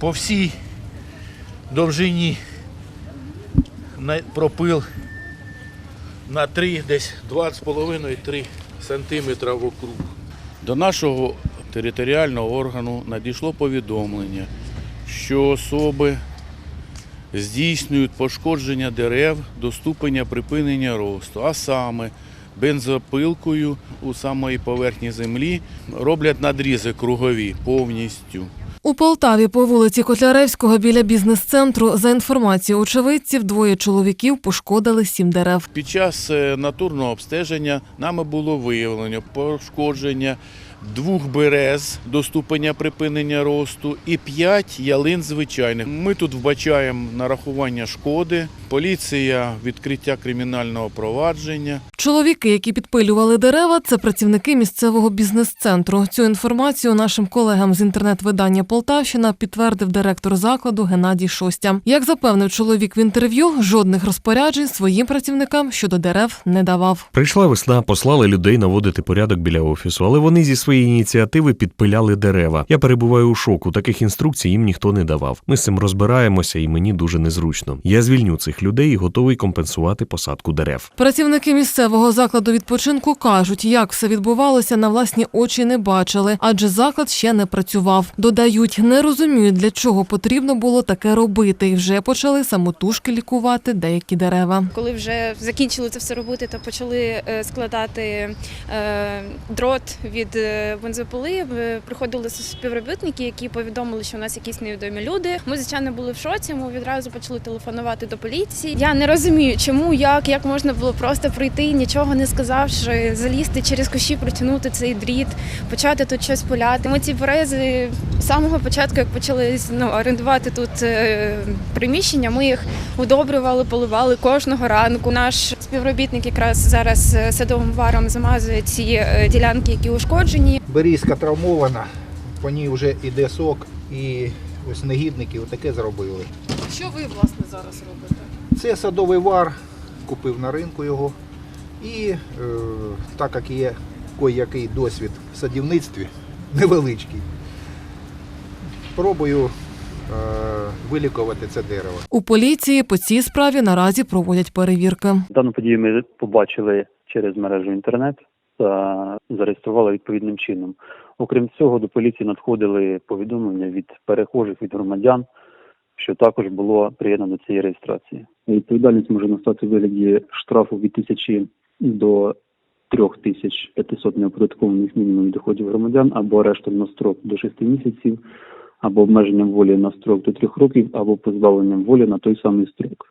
по всій довжині пропил на 3, десь 2,5-3 сантиметра вокруг. До нашого територіального органу надійшло повідомлення, що особи здійснюють пошкодження дерев до ступеня припинення росту, а саме бензопилкою у самої поверхні землі роблять надрізи кругові повністю. У Полтаві по вулиці Котляревського біля бізнес-центру за інформацією очевидців двоє чоловіків пошкодили сім дерев. Під час е, натурного обстеження нами було виявлено пошкодження двох берез до ступеня припинення росту і п'ять ялин звичайних. Ми тут вбачаємо нарахування шкоди, поліція відкриття кримінального провадження. Чоловіки, які підпилювали дерева, це працівники місцевого бізнес-центру. Цю інформацію нашим колегам з інтернет-видання Полтавщина підтвердив директор закладу Геннадій Шостя. Як запевнив чоловік в інтерв'ю, жодних розпоряджень своїм працівникам щодо дерев не давав. Прийшла весна, послали людей наводити порядок біля офісу, але вони зі своєї ініціативи підпиляли дерева. Я перебуваю у шоку. Таких інструкцій їм ніхто не давав. Ми з цим розбираємося, і мені дуже незручно. Я звільню цих людей і готовий компенсувати посадку дерев. Працівники місцевого закладу відпочинку кажуть, як все відбувалося, на власні очі не бачили, адже заклад ще не працював. Додають, не розуміють, для чого потрібно було таке робити, і вже почали самотужки лікувати деякі дерева. Коли вже закінчили це все робити та почали е, складати е, дрот від е, бензопили, приходили співробітники, які повідомили, що у нас якісь невідомі люди. Ми звичайно були в шоці. Ми відразу почали телефонувати до поліції. Я не розумію, чому, як, як можна було просто прийти, нічого не сказавши, залізти через кущі, протягнути цей дріт, почати тут щось поляти. Ми ці берези з самого початку, як почали ну, орендувати тут е, приміщення, ми їх удобрювали, поливали кожного ранку. Наш співробітник якраз зараз е, садовим варом замазує ці е, ділянки, які ушкоджені. Берізка травмована, по ній вже йде сок і ось негідники отаке зробили. Що ви власне зараз робите? Це садовий вар, купив на ринку його. І е, так як є кой-який досвід в садівництві, невеличкий, пробую е, вилікувати це дерево. У поліції по цій справі наразі проводять перевірки. Дану подію ми побачили через мережу інтернет та зареєстрували відповідним чином. Окрім цього, до поліції надходили повідомлення від перехожих від громадян, що також було приєднано до цієї реєстрації. Відповідальність може настати в вигляді штрафу від тисячі до 3500 неоподаткованих мінімумів доходів громадян або арештом на строк до 6 місяців, або обмеженням волі на строк до 3 років, або позбавленням волі на той самий строк.